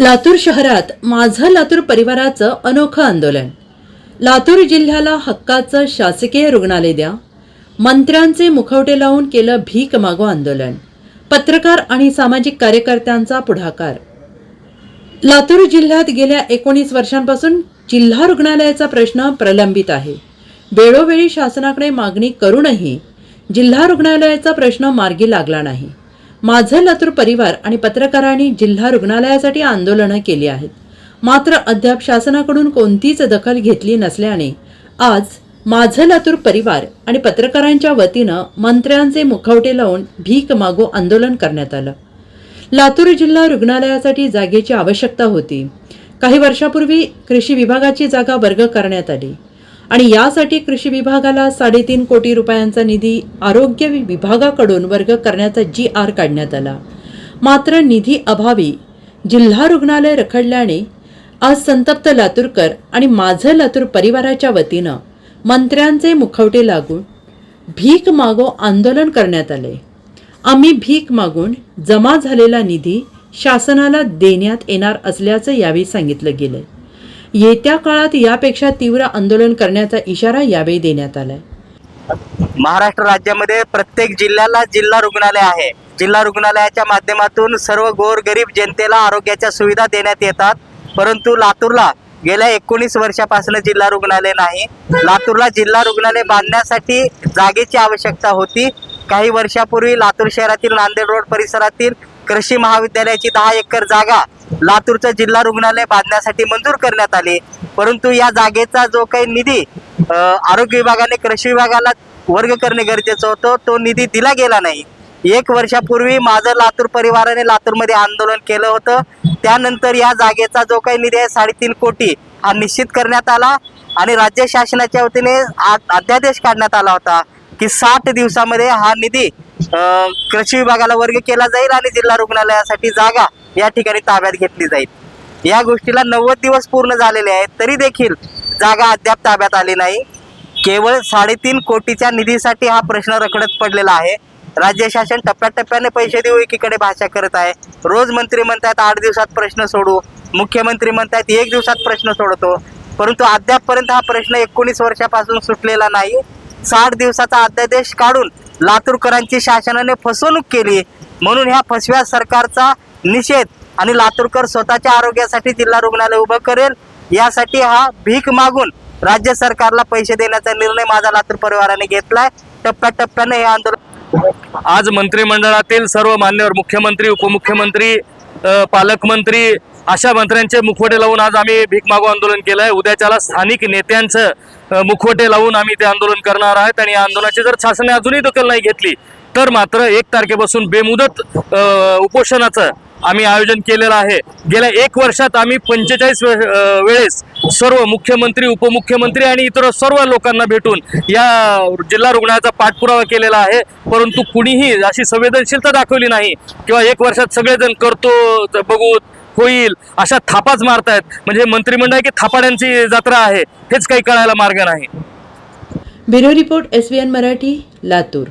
लातूर शहरात माझं लातूर परिवाराचं अनोखं आंदोलन. लातूर जिल्ह्याला हक्काचं शासकीय रुग्णालय द्या. मंत्र्यांचे मुखवटे लावून केलं भीक मागो आंदोलन. पत्रकार आणि सामाजिक कार्यकर्त्यांचा पुढाकार. लातूर जिल्ह्यात गेल्या एकोणीस वर्षांपासून जिल्हा रुग्णालयाचा प्रश्न प्रलंबित आहे. वेळोवेळी शासनाकडे मागणी करूनही जिल्हा रुग्णालयाचा प्रश्न मार्गी लागला नाही. माझं लातूर परिवार आणि पत्रकारांनी जिल्हा रुग्णालयासाठी आंदोलनं केली आहेत. मात्र अद्याप शासनाकडून कोणतीच दखल घेतली नसल्याने आज माझं लातूर परिवार आणि पत्रकारांच्या वतीनं मंत्र्यांचे मुखवटे लावून भीक मागो आंदोलन करण्यात आलं. लातूर जिल्हा रुग्णालयासाठी जागेची आवश्यकता होती. काही वर्षापूर्वी कृषी विभागाची जागा वर्ग करण्यात आली. आणि यासाठी कृषी विभागाला साडेतीन कोटी रुपयांचा निधी आरोग्य विभागाकडून वर्ग करण्याचा जी आर काढण्यात आला. मात्र निधी अभावी जिल्हा रुग्णालय रखडल्याने आज संतप्त लातूरकर आणि माझं लातूर परिवाराच्या वतीनं मंत्र्यांचे मुखवटे लागून भीक मागो आंदोलन करण्यात आले. आम्ही भीक मागून जमा झालेला निधी शासनाला देण्यात येणार असल्याचं यावेळी सांगितलं गेलंय. येत्या काळात यापेक्षा तीव्र आंदोलन करण्याचा इशारा यावेळी देण्यात आलाय. महाराष्ट्र राज्यामध्ये प्रत्येक जिल्ह्याला जिल्हा रुग्णालय आहे. जिल्हा रुग्णालयाच्या माध्यमातून सर्व गोरगरीब जनतेला आरोग्याच्या सुविधा देण्यात येतात. परंतु लातूरला गेल्या एकोणीस वर्षापासून जिल्हा रुग्णालय नाही. लातूरला जिल्हा रुग्णालय बांधण्यासाठी जागेची आवश्यकता होती. काही वर्षापूर्वी लातूर शहरातील नांदेड रोड परिसरातील कृषी महाविद्यालयाची दहा एकर जागा लातूरचं जिल्हा रुग्णालय बांधण्यासाठी मंजूर करण्यात आली. परंतु या जागेचा जो काही निधी आरोग्य विभागाने कृषी विभागाला वर्ग करणे गरजेचं होतं तो निधी दिला गेला नाही. एक वर्षापूर्वी माझं लातूर परिवाराने लातूरमध्ये आंदोलन केलं होतं. त्यानंतर या जागेचा जो काही निधी आहे साडेतीन कोटी हा निश्चित करण्यात आला आणि राज्य शासनाच्या वतीने आ- अध्यादेश काढण्यात आला होता की साठ दिवसामध्ये हा निधी कृषी विभागाला वर्ग केला जाईल आणि जिल्हा रुग्णालयासाठी जागा या ठिकाणी ताब्यात घेतली जाईल. या गोष्टीला नव्वद दिवस पूर्ण झालेले आहेत तरी देखील जागा अद्याप ताब्यात आली नाही. केवळ साडेतीन कोटीच्या निधीसाठी हा प्रश्न रखडत पडलेला आहे. राज्य शासन टप्प्याटप्प्याने पैसे देऊ एकीकडे भाषा करत आहे. रोज मंत्री म्हणतात आठ दिवसात प्रश्न सोडू मुख्यमंत्री म्हणतात एक दिवसात प्रश्न सोडतो. परंतु अद्यापपर्यंत हा प्रश्न एकोणीस वर्षापासून सुटलेला नाही. साठ दिवसाचा अध्यादेश काढून लातूरकरांची शासनाने फसवणूक केली. म्हणून ह्या फसव्या सरकारचा निषेध आणि लातूरकर स्वतःच्या आरोग्यासाठी जिल्हा रुग्णालय उभं करेल. यासाठी हा भीक मागून राज्य सरकारला पैसे देण्याचा निर्णय माझा लातूर परिवाराने घेतलाय. टप्प्याटप्प्याने हे आंदोलन आज मंत्रिमंडळातील सर्व मान्यवर मुख्यमंत्री उपमुख्यमंत्री पालकमंत्री अशा मंत्र्यांचे मुखवटे लावून आज आम्ही भीक मागो आंदोलन केलं आहे उद्याच्याला स्थानिक नेत्यांचं मुखवटे लावून आम्ही ते आंदोलन करणार आहेत. आणि या आंदोलनाची जर शासनाने अजूनही दखल नाही घेतली तर मात्र एक तारखेपासून बेमुदत उपोषणाचं आम्ही आयोजन केलेलं आहे. गेल्या एक वर्षात आम्ही पंचेचाळीस वेळेस सर्व मुख्यमंत्री उपमुख्यमंत्री आणि इतर सर्व लोकांना भेटून या जिल्हा रुग्णालयाचा पाठपुरावा केलेला आहे. परंतु कुणीही अशी संवेदनशीलता दाखवली नाही. किंवा एक वर्षात सगळेजण करतो बघू होईल. अशा थापाच मारतायत. म्हणजे मंत्रिमंडळ की थापाड्यांची जत्रा आहे हेच काही कळायला मार्ग नाही. Bureau report S Marathi Latur.